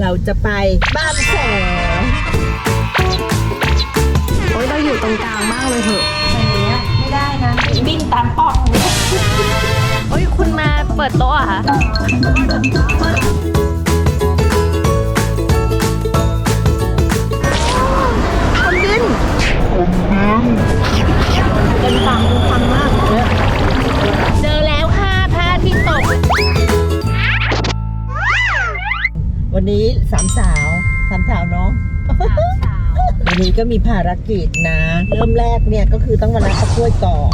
เราจะไปบ้านแสนโอ้ยเราอยู่ตรงกลางมากเลยเหอะไม่ได้นะวิ่งตามป้องโอ้ยคุณมาเปิดโต๊ะเหรอะคะคนดินเป็นฝั่งเป็นฝั่งมากเลย วันนี้สามสาวสามสาวเนาะวันนี้ก็มีภารกิจนะ เริ่มแรกเนี่ยก็คือต้องมารับข้าวกล้วยก่อน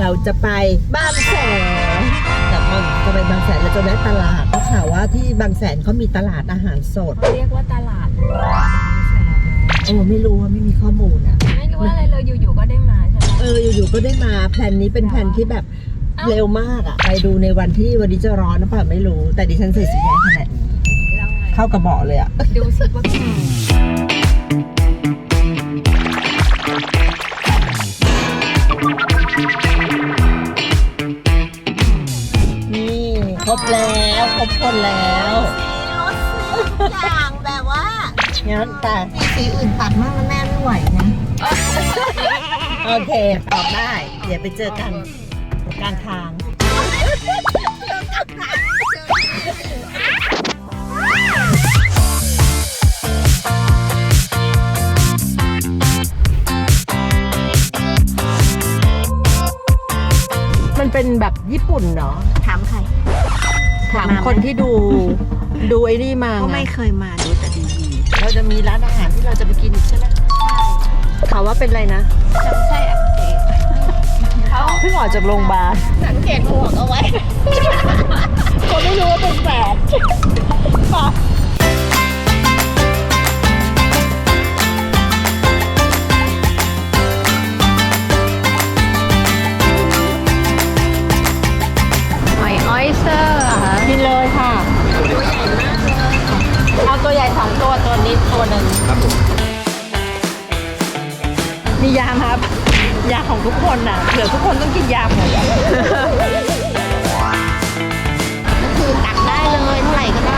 เราจะไปบางแสนแต่พอจะไปบางแสนเราจะแวะตลาดเพราะข่าวว่าที่บางแสนเขามีตลาดอาหารสดเขาเรียกว่าตลาดบางแสนเออไม่รู้ว่าไม่มีข้อมูลอะไม่รู้อะไรเลยอยู่ๆก็ได้มาใช่ไหมเอออยู่ๆก็ได้มาแพลนนี้เป็นแพลนที่แบบเอ้าเร็วมากอะไปดูในวันที่วันนี้จะร้อนหรือเปล่าไม่รู้ แต่ดิฉันใส่สีแดงขนาดนี้แล้วไง เข้ากระบอกเลยอะดูสิว่าพี่นี่ครบแล้วครบคนแล้วอย่างแบบว่างั้นแต่สีอื่นตัดมากแม่ไม่ไหวนะ โอเคตอบได้ เดี๋ยวไปเจอกันกลางทางมัน เป็นแบบญี่ปุ่นเนาะถามใครถามคนที่ดู ดูไอ้นี่มาก็ไงไม่เคยมาดูแต่ดีเราจะมีร้านอาหารที่เราจะไปกินอีกใช่ไหมเขาว่าเป็นอะไรนะจำใช่อักเสบเพิ่งออกจากโรงพยาบาลสังเกตหมวกเอาไว้เขาไม่รู้ว่าเป็นแฝด ตัวตัวนี้ตัวหนึ่งมียาครับ ยาของทุกคนน่ะเหลือทุกคนต้องกินยาหมดก็คือตักได้เลยเท่าไหร่ก็ได้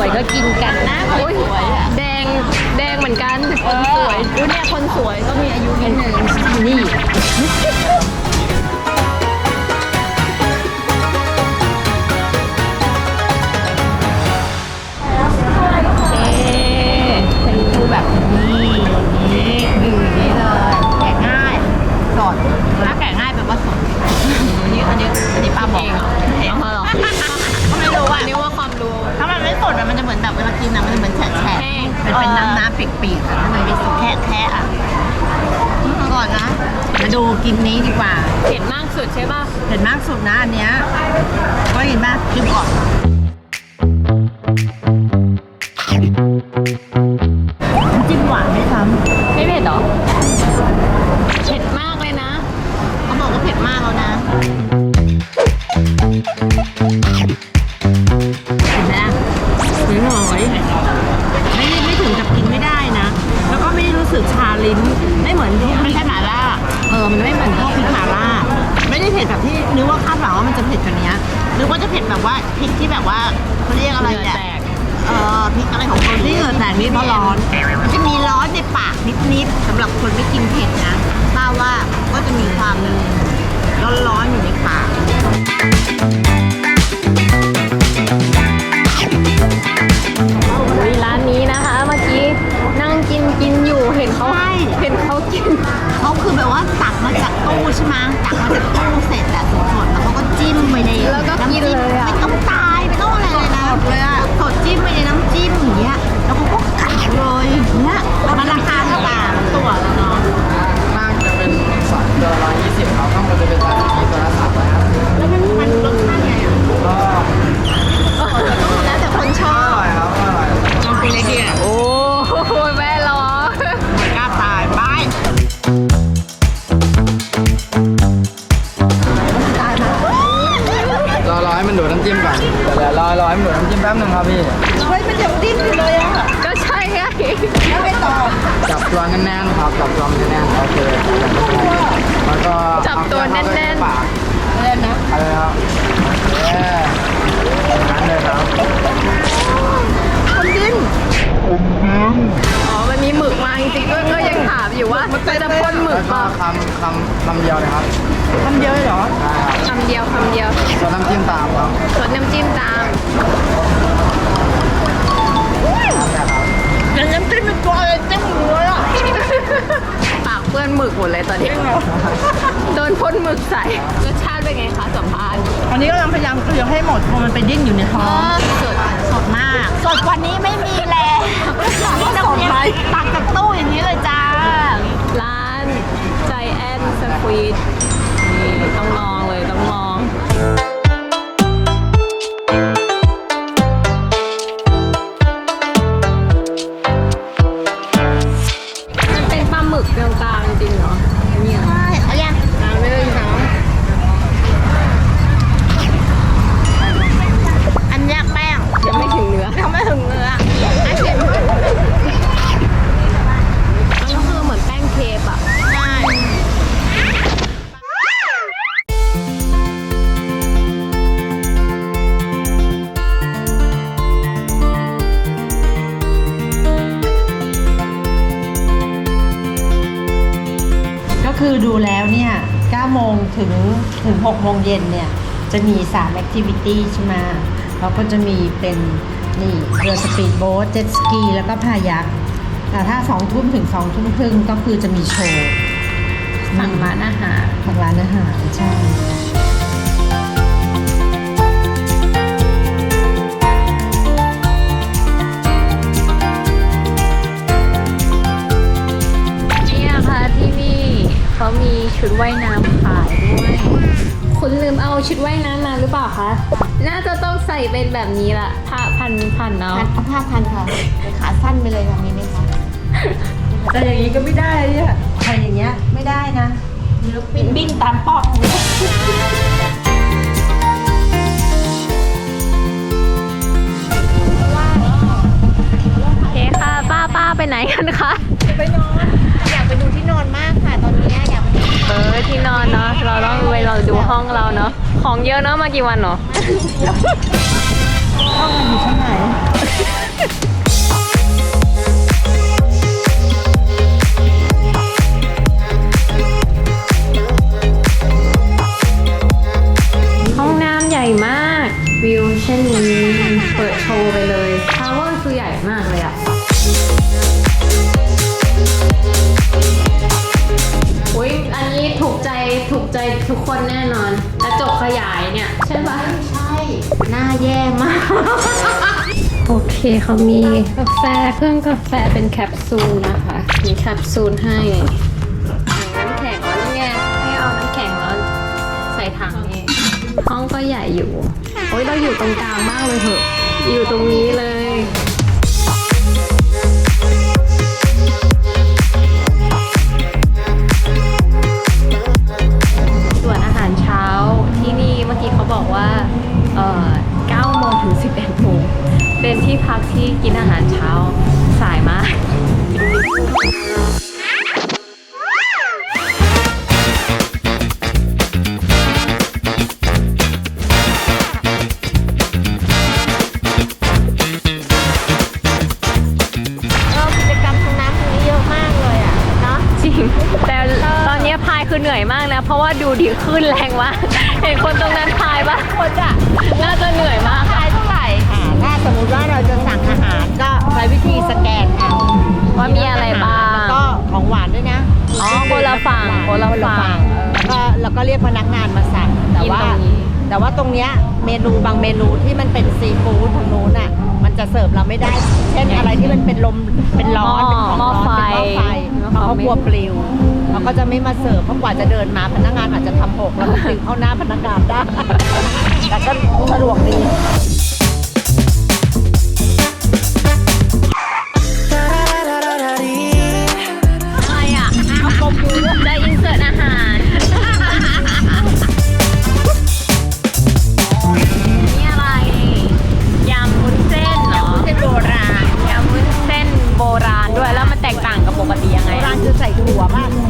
วยก็กินกันนะคนสวยอะแดงแดงเหมือนกันคนสวยดูเนี่ยคนสวยก็มีอายุนิดนึงนี่เอ๊ะเป็นรูแบบนี้นี้อืมนี้เลยแกะง่ายสดถ้าแกะง่ายแปลว่าสดอันนี้อันนี้อันนี้ป้าบอกเองเหรอ มันไม่สดอะมันจะเหมือนแบบเวลากินอะมันจะเหมือนแฉะแฉะแห้งเป็นเป็นน้ำน้ำๆปีกๆอะทำไมไม่สุดแค่แค่อะอืมก่อนนะ มาดูกินนี้ดีกว่า เผ็ดมากสุดใช่ป่ะ เผ็ดมากสุดนะอันเนี้ยก็กินป่ะกินก่อนน้ เผ็ดแบบที่นึกว่าคาดหวังว่ามันจะเผ็ดกว่านี้นึกกว่าจะเผ็ดแบบว่าพริกที่แบบว่าเขาเรียกอะไรเหงื่อเนี่ยแตกเออพริกอะไรของคนนี่เหงื่อแตกนี่เพราะร้อนมันจะมีร้อนในปากนิดๆสำหรับคนไม่กินเผ็ดนะป้าว่าก็จะมีความร้อนๆอยู่ในปาก นนี้นะคะเมื่อกี้นั่งกินกินอยู่เห็นเขาใช่ เห็นเขากิน เขาคือแบบว่าตักมาจากตู้ใช่ไหมตักมาจากตู้เสร็จอะสดๆแล้วเขาก็จิ้มไปในแล้วก็กินเลยอะไม่ต้องตายไม่ต้องอะไรเลยนะสดเลยอะสดจิ้มไปในน้ำจิ้ม อ๋อ มันมีหมึกมาจริงๆก็ก็ยังถามอยู่ว่ามันจะพ่นหมึแล้กวก็มาคำคำคำเดียวเลยครับทำเยอะเหรอได้ครับคำเดียวคำเดียวส่วนน้ำจิ้มตามครับสดน้ำจิ้มตามแล้วน้ำจิ้มเป็นตัวอะไรเต็มหัวอะปากเปื้อนหมึกหมดเลยตอนนี้โดนพ่นหมึกใส่รสชาติเป็นไงคะสัมภาษณ์อันนี้กำลังพยายามเกลียวให้หมดเพราะมันไปดิ้นอยู่ในท้องสดสดมาก สดกว่านี้ไม่มี คุยนี่ต้องลองเลยต้องลอง ถึงถึง6โมงเย็นเนี่ยจะมี3 activity ใช่ไหมเราก็จะมีเป็นนี่เรือสปีดโบ๊ทเจ็ตสกีแล้วก็พายักแต่ถ้า2ทุ่มถึง2ทุ่มครึ่งก็คือจะมีโชว์สั่งร้านอาหารของร้านอาหารใช่ ชุดว่ายน้ำมาหรือเปล่าคะ น่าจะต้องใส่เป็นแบบนี้ละผ้าพันพันเนาะพันเอาผ้าพันค่ะขาสั้นไปเลยแบบนี้ไหมคะแต่อย่างนี้ก็ไม่ได้เนี่ยใครอย่างเงี้ยไม่ได้นะเนื้อปิ้นบิ้นตามป้องเลยโอเคค่ะป้าป้าไปไหนกันคะไปนอนอยากไปดูที่นอนมากค่ะตอนนี้อยากไปดูเออที่นอนเนาะเราต้องไปเราดูห้องเราเนาะ ของเยอะเนาะมากี่วันเนาะห้องมันอยู่ชั้นไหนห้องน้ำใหญ่มาก วิวเช่นนี้เปิดโชว์ไปเลยทาวเวอร์คือใหญ่มากเลยอะอุ้ยอันนี้ถูกใจถูกใจทุกคนแน่นอน ขยายเนี่ย ใช่ปะใช่หน้าแย่มาก โอเคเขามีกาแฟเครื่องกาแฟเป็นแคปซูลนะคะ มีแคปซูลให้น้ำแข็งร้อนนี่ไงให้เอาน้ำแข็งร้อนใส่ถังนี่ห้องก็ใหญ่อยู่ โอ้ยเราอยู่ตรงกลางมากเลยเหอะ อยู่ตรงนี้เลย กินอาหารเช้าสายมากิจกรรมทางน้ำตรงเยอะมากเลยอะเนาะ จริง แต่ตอนนี้พายคือเหนื่อยมากนะ เพราะว่าดูดีขึ้นแรงมาก เห็นคนตรงนั้น ฝั่งคนละฝั่งแล้วก็แล้วก็เรียกพนักงานมาสั่งแต่ว่ากินตรงนี้แต่ว่าตรงเนี้ยเมนูบางเมนูที่มันเป็นซีฟู้ดทางนู้นอะมันจะเสิร์ฟเราไม่ได้ เช่นอะไรที่มันเป็นลมเป็นร้อนเป็นของร้อนเป็นหม้อไฟเขาก็กลัวปลิวเขาก็จะไม่มาเสิร์ฟเพราะกว่าจะเดินมาพนักงานอาจจะทำหกแล้วก็ปลิวเข้าหน้าพนักงานได้แต่ก็สะดวกดี คื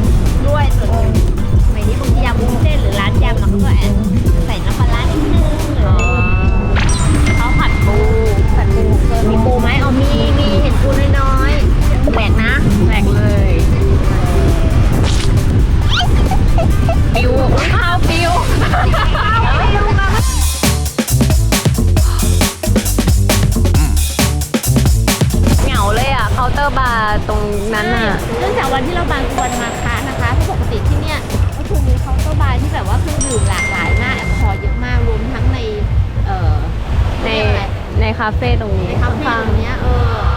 คาเฟ่ตรงนี้ฟ่ข้างตรงเนี้ยเออ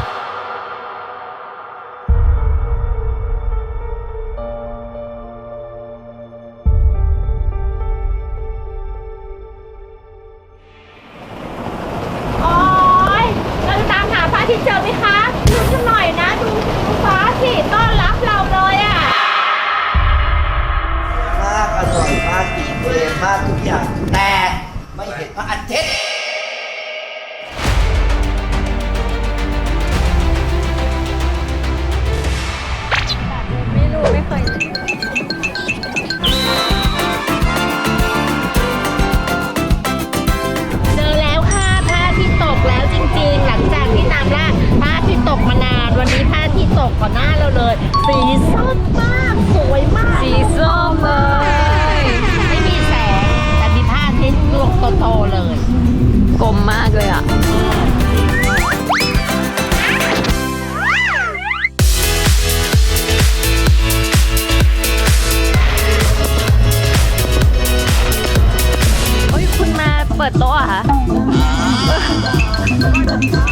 เปิดโต๊ะเหรอะคะ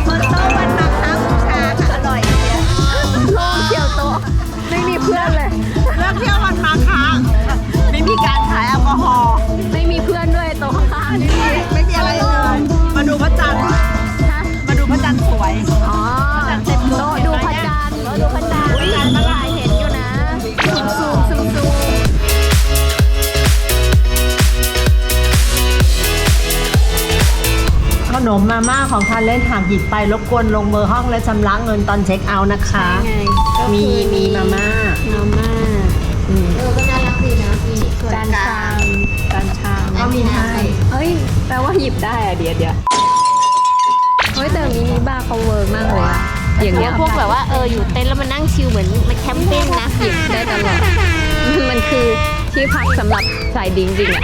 บนโต๊ะวันมาค้าบูชาค่ะอร่อยเชียวโล่งเชียวโต๊ะไม่มีเพื่อนเลย นมมาม่าของทานเล่นหากหยิบไปรบกวนลงเบอร์ห้องและชำระเงินตอนเช็คเอาท์นะคะมีมีมาม่า มาม่าเออก็น่ารักดีนะนี่ส่วนจานกลาชาง มจานชามก็มีให้เฮ้ย แปลว่าหยิบได้อะเดี๋ยวเดี๋ยวเฮ้ยแต่มินิบาร์เขาเวิร์กมากเลยอะอย่างเงี้ยพวกแบบว่าเอออยู่เต็นท์แล้วมานั่งชิลเหมือนมาแคมปิ้งนะหยิบได้ตลอด มันคือที่พักสำหรับสายดิงจริงอะ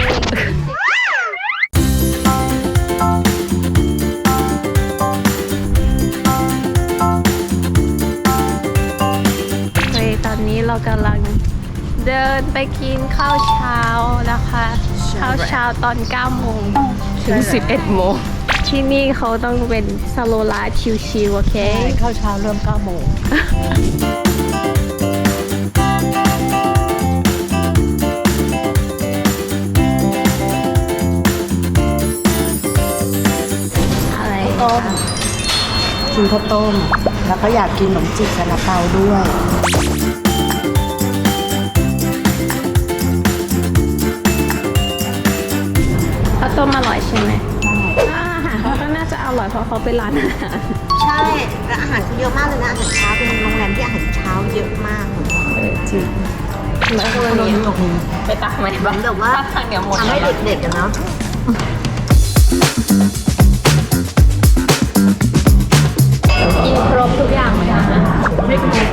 กำลังเดินไปกินข้าวเช้านะคะ ข้าวเช้าตอน 9 โมงถึง 11 โมง ที่นี่เขาต้องเป็นสโลไลฟ์ชิวๆโอเคเข้าเช้าเริ่ม 9 โมงอะไรต้มกินข้าวต้ม แล้วก็อยากกินขนมจีบซาลาเปาด้วย มอร่อยใช่ไหมอาหารเขาก็น่าจะอร่อยเพราะเขาเป็นร้านอาหาร ใช่แล้วอาหารเขาเยอะมากเลยนะอาหารเช้าเป็นโรงแรมที่อาหารเช้าเยอะมากเออจริงแล้วก็วันนี้ไปตักไหมบ้างแบบว่าตักเดี๋ยวหมดทำให้เด็กๆอะเนาะกินครบทุกอย่างเลยนะไม่ครบ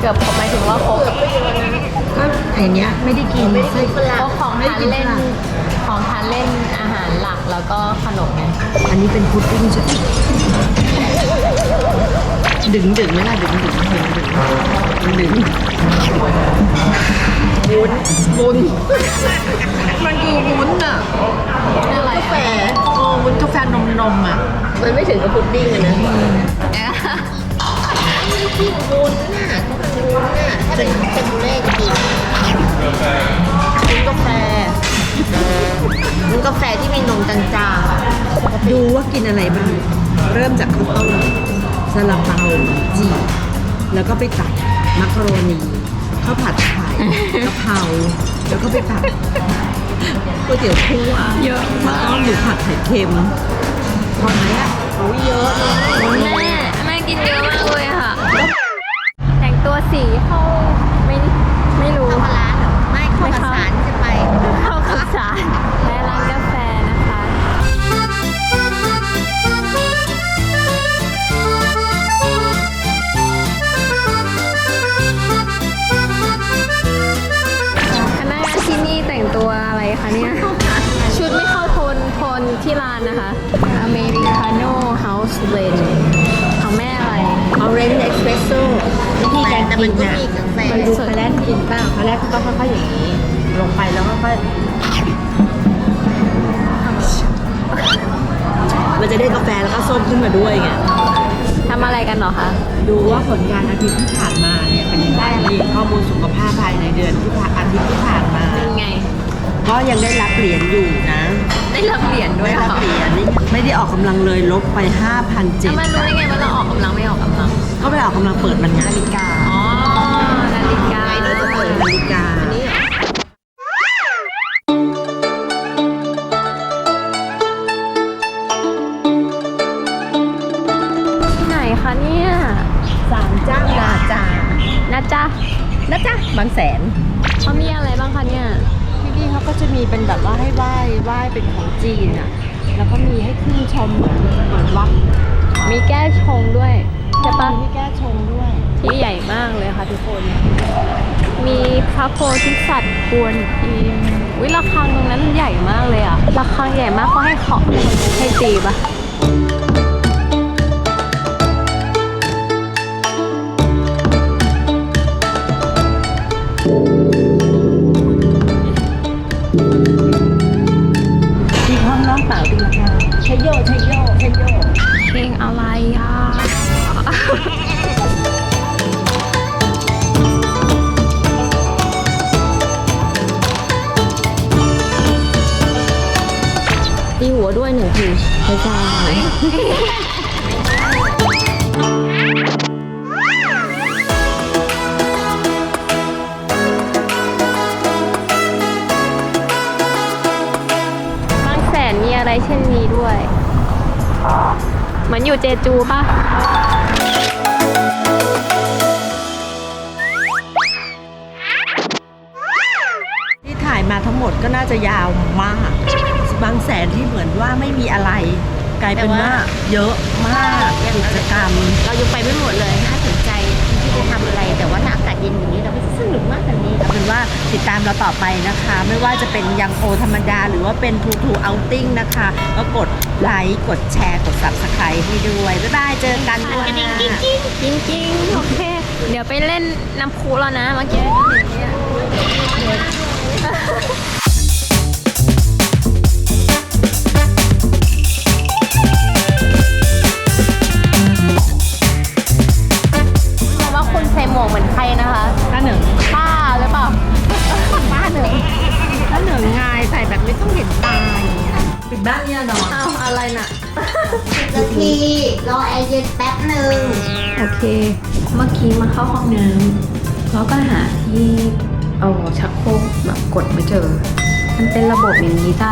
เกือบหมายถึงว่าครบก็ไอเนี้ยไม่ได้กินไส้เพราะขอานเล่นของทานเล่นอาหารหลัก แล้วก็ขนมไงอันนี้เป็นพุดดิ้งใช่ไหมดึงดึงไหมล่ะดึงดึงดึงดึงดึงวุ้นวุ้นมันคือวุ้นอะอะไรกาแฟโอ้วุ้นกาแฟนมนมอะมันไม่ถึงกับพุดดิ้งอะนะ กาแฟที่มีนมจางๆดูว่ากินอะไรบ้าง เริ่มจากข้าวต้มซาลาเปาจีแล้วก็ไปตัดมักกะโรนีข้าวผัดไข่กะเพราแล้วก็ไปตัดก๋วยเตี๋ยวคั่วเยอะแล้วมากก็หมูผัดไข่เค็มพอไหมอะโอ้ยเยอะเลยแม่แม่กินเยอะมากเลยค่ะ แต่งตัวสีเข้าไม่ไม่รู้เข้ามาร้านเหรอไม่เข้ากับ เฮาส์เบนของแม่อะไรเอาเรนจ์เอ็กซ์เพรสโซ่วิธีการแต่กิมันนก็นะมีกาแฟไปดูคาแรกกินเปล่าคาแรกก็ต้องค่อยๆอย่างนี้ ลงไปแล้วก็ค่อยมันจะได้กาแฟแล้วก็ส้มขึ้นมาด้วยไงทำอะไรกันเหรอคะ ดูว่าผลงานอาทิตย์ที่ผ่านมาเนี่ยเป็นยังไงมีข้อมูลสุขภาพภายในเดือนที่ผ่านอาทิตย์ที่ผ่านมา เป็นไง ก็ยังได้รับเหรียญอยู่นะ ได้รับเหรียญด้วยได้เหรรับอเหรียญนี่ไม่ได้ออกกำลังเลยลบไป5,007แล้วมันรู้ได้ไงว่าเราออกกำลังไม่ออกกำลัง ก็ไปออกกำลังเปิดมันงานนาฬิกาอ๋อ นาฬิกาไอ้นี่จะเปิดนาฬิกา ที่ไหนคะเนี่ยสามเจ้านาจานะจ๊ะนะจ๊ะบางแสนเขามีอะไรบ้างคะเนี่ย ที่นี่เขาก็จะมีเป็นแบบว่าให้ไหว้ไหว้เป็นของจีนอะ แล้วก็มีให้ขึ้นชมเหมือนเหมือนวัดมีแก้ชงด้วยใช่ปะมีแก้ชงด้วยที่ใหญ่มากเลยค่ะทุกคน มีพระโพธิสัตว์กวนอิมวิระฆังตรงนั้นใหญ่มากเลยอะระฆังใหญ่มากเขาให้เคาะให้ตีปะ จจูปะที่ถ่ายมาทั้งหมดก็น่าจะยาวมาก บางแสนที่เหมือนว่าไม่มีอะไร กลายเป็นว่าเยอะมากกิจกรรม เรายังไปไม่หมดเลยถ้าสนใจที่จะทำอะไร แต่ว่าหนักอากาศเย็นอย่างนี้เราก็จะสนุกมากกันนี้เอาเป็นว่าติดตามเราต่อไปนะคะ ไม่ว่าจะเป็นยังโอธรรมดา หรือว่าเป็นทูทูเอาติ้งนะคะก็กดไลค์กดแชร์กด subscribe ให้ด้วยบ๊ายบายเจอกันด้วยนะจริงๆโอเค เดี๋ยวไปเล่นน้ำพุแล้วนะเมื่อกี้เนี่ยบอก องน้ำแล้วก็หาที่เอาชักโครกแบบกดไม่เจอ มันเป็นระบบอย่างนี้จ้า